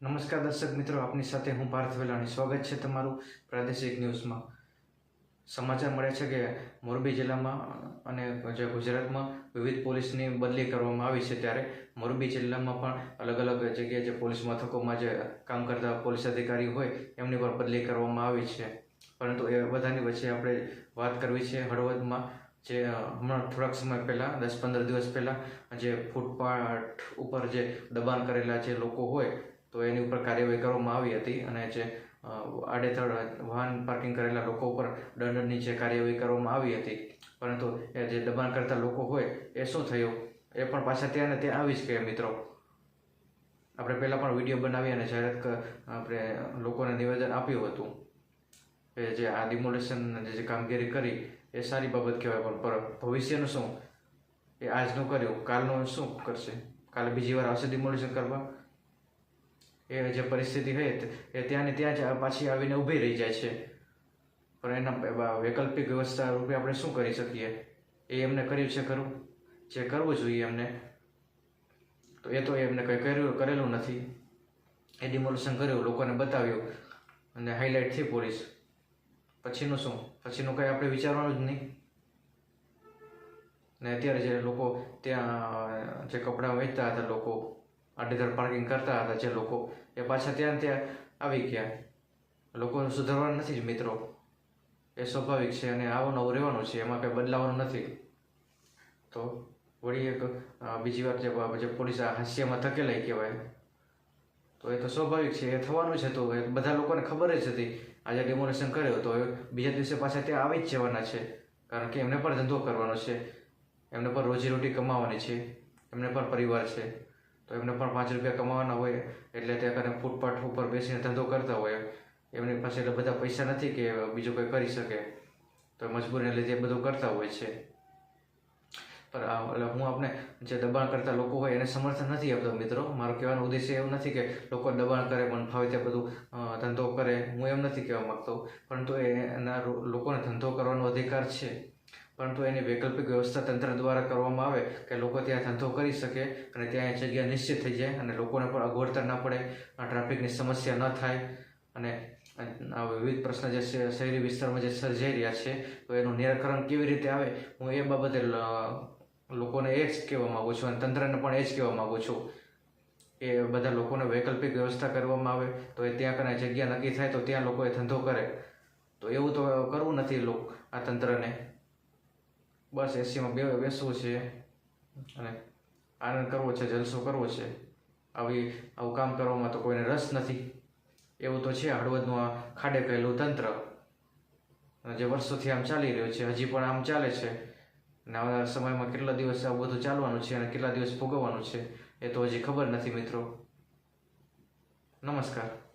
નમસ્કાર દર્શક મિત્રો, આપની સાથે હું પાર્થ વેલાણી. સ્વાગત છે તમારું પ્રાદેશિક ન્યૂઝમાં. સમાચાર મળ્યા છે કે મોરબી જિલ્લામાં અને જે ગુજરાતમાં વિવિધ પોલીસની બદલી કરવામાં આવી છે ત્યારે મોરબી જિલ્લામાં પણ અલગ અલગ જગ્યાએ જે પોલીસ મથકોમાં જે કામ કરતા પોલીસ અધિકારી હોય, એમની પણ બદલી કરવામાં આવી છે. પરંતુ એ બધાની વચ્ચે આપણે વાત કરવી છે હળવદમાં, જે હમણાં થોડાક સમય પહેલાં, દસ પંદર દિવસ પહેલાં, જે ફૂટપાથ ઉપર જે દબાણ કરેલા જે લોકો હોય તો એની ઉપર કાર્યવાહી કરવામાં આવી હતી અને જે આડેધડ વાહન પાર્કિંગ કરેલા લોકો ઉપર દંડની જે કાર્યવાહી કરવામાં આવી હતી, પરંતુ એ જે દબાણ કરતા લોકો હોય, એ શું થયું? એ પણ પાછા ત્યાં ને ત્યાં આવી જ ગયા મિત્રો. આપણે પહેલાં પણ વીડિયો બનાવી અને જાહેરાત આપણે લોકોને નિવેદન આપ્યું હતું. કે જે આ ડિમોલેશન જે કામગીરી કરી, એ સારી બાબત કહેવાય પણ, પર ભવિષ્યનું શું? એ આજનું કર્યું, કાલનું શું કરશે? કાલે બીજી વાર આવશે ડિમોલેશન કરવા? એ જે પરિસ્થિતિ હોય એ ત્યાં ને ત્યાં જ પાછી આવીને ઊભી રહી જાય છે. પણ એના વૈકલ્પિક વ્યવસ્થા રૂપે આપણે શું કરી શકીએ? એ એમને કર્યું છે ખરું? જે કરવું જોઈએ એમને. તો એ તો એમને કંઈ કર્યું, કરેલું નથી. એ ડિમોલ્યુશન કર્યું, લોકોને બતાવ્યું. અને હાઇલાઇટ થઈ પોલીસ. પછીનું શું? પછીનું કંઈ આપણે વિચારવાનું જ નહીં. ને અત્યારે જે લોકો ત્યાં જે કપડાં વેચતા હતા લોકો આડેધડ પાર્કિંગ કરતા હતા જે લોકો એ પાછા ત્યાં ત્યાં આવી ગયા. લોકો સુધારવાના નથી જ મિત્રો. એ સ્વાભાવિક છે અને આવું નવું રહેવાનું છે, એમાં કંઈ બદલાવાનું નથી. તો વળી એક બીજી વાર જે પોલીસ હાસ્યમાં ધકેલાઈ કહેવાય. તો એ તો સ્વાભાવિક છે, એ થવાનું છે તો બધા લોકોને ખબર જ હતી. આજે ડેમોનેશન કર્યો તો બીજા દિવસે પાછા ત્યાં આવી જ જવાના છે. કારણ કે એમને પણ ધંધો કરવાનો છે. એમને પણ રોજીરોટી કમાવાની છે. એમને પણ પરિવાર છે. તો એમને પણ પાંચ રૂપિયા કમાવાના હોય, એટલે ત્યાં કને ફૂટપાથ ઉપર બેસીને ધંધો કરતા હોય. એમની પાસે એટલે બધા પૈસા નથી કે બીજું કંઈ કરી શકે. તો મજબૂરીને લીધે એ બધું કરતા હોય છે. આ, એટલે હું આપણે જે દબાણ કરતા લોકો હોય એને સમર્થન નથી આપતો મિત્રો. મારો કહેવાનો ઉદ્દેશ્ય એવું નથી કે લોકો દબાણ કરે પણ ફાવે તે બધું ધંધો કરે. હું એમ નથી કહેવા માગતો. પરંતુ એના લોકોને ધંધો કરવાનો અધિકાર છે. પરંતુ એની વૈકલ્પિક વ્યવસ્થા તંત્ર દ્વારા કરવામાં આવે કે લોકો ત્યાં ધંધો કરી શકે અને ત્યાં એ જગ્યા નિશ્ચિત થઈ જાય અને લોકોને પણ અગવડતા ન પડે ટ્રાફિકની સમસ્યા ન થાય અને વિવિધ પ્રશ્ન જે શહેરી વિસ્તારમાં જે સર્જાઈ રહ્યા છે, તો એનું નિરાકરણ કેવી રીતે આવે? હું એ બાબતે લોકોને એ જ કહેવા માગું છું અને તંત્રને પણ એ જ કહેવા માગું છું એ બધા લોકોને વૈકલ્પિક વ્યવસ્થા કરવામાં આવે, તો એ ત્યાં કને જગ્યા નક્કી થાય તો ત્યાં લોકો એ ધંધો કરે. તો એવું તો કરવું નથી લોક, આ તંત્રને. બસ એસીમાં બે બેસવું છે. અને આનંદ કરવો છે, જલસો કરવો છે. આવી આવું કામ કરવામાં તો કોઈને રસ નથી. એવું તો છે, હળવદનું આ ખાડે કહેલું તંત્ર. જે વર્ષોથી આમ ચાલી રહ્યું છે, હજી પણ આમ ચાલે છે. અને આવનારા સમયમાં કેટલા દિવસ આવું બધું ચાલવાનું છે અને કેટલા દિવસ ભોગવવાનું છે, એ તો હજી ખબર નથી મિત્રો. નમસ્કાર.